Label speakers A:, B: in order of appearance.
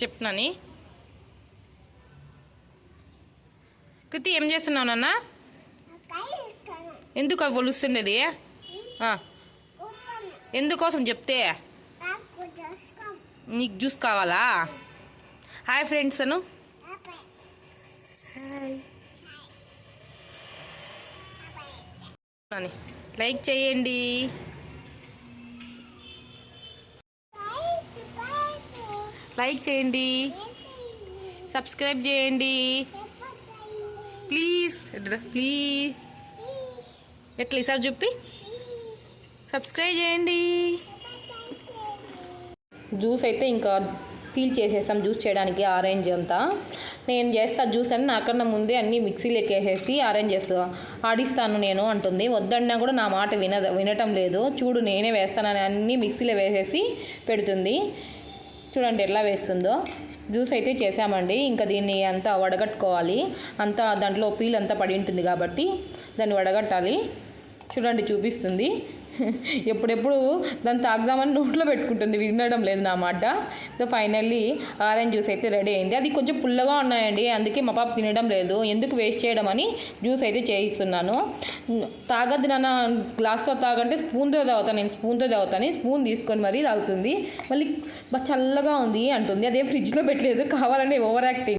A: చెప్తున్నాని. కృతి ఏం చేస్తున్నావు నాన్న? ఎందుకు అవి ఒలుస్తుండేది ఎందుకోసం చెప్తే? నీకు జ్యూస్ కావాలా? Hi friends Anu. లైక్ చేయండి. లైక్ చేయండి. సబ్స్క్రైబ్ చేయండి. ప్లీజ్. ప్లీజ్. ఎట్లా? ఈసారి చెప్పి సబ్స్క్రైబ్ చేయండి. జ్యూస్ అయితే ఇంకా పీల్ చేసేస్తాం జ్యూస్ చేయడానికి ఆరెంజ్ అంతా. నేను చేస్తా జ్యూస్ అని నాకన్నా ముందే అన్ని మిక్సీలోకి వేసేసి ఆరెంజెస్ ఆడిస్తాను నేను అంటుంది. వద్దన్నా కూడా నా మాట విన వినటం లేదు. చూడు నేనే వేస్తానని అన్నీ మిక్సీలో వేసేసి పెడుతుంది. చూడండి ఎట్లా వేస్తుందో. జ్యూస్ అయితే చేసామండి ఇంకా దీన్ని అంతా వడగట్టుకోవాలి. అంతా దాంట్లో పీల్ అంతా పడి ఉంటుంది కాబట్టి దాన్ని వడగట్టాలి. చూడండి చూపిస్తుంది. ఎప్పుడెప్పుడు దాన్ని తాగుదామని నోట్లో పెట్టుకుంటుంది. వినడం లేదు నా మాట. సో ఫైనల్లీ ఆరెంజ్ జ్యూస్ అయితే రెడీ అయింది. అది కొంచెం పుల్లగా ఉన్నాయండి. అందుకే మా పాప తినడం లేదు. ఎందుకు వేస్ట్ చేయడం అని జ్యూస్ అయితే చేయిస్తున్నాను. తాగద్దు నాన్న. గ్లాస్తో తాగంటే స్పూన్తో తాగుతాను నేను స్పూన్తో తాగుతాను స్పూన్ తీసుకొని మరీ తాగుతుంది. మళ్ళీ చల్లగా ఉంది అంటుంది. అదే ఫ్రిడ్జ్లో పెట్టలేదు. కావాలంటే ఓవర్ యాక్టింగ్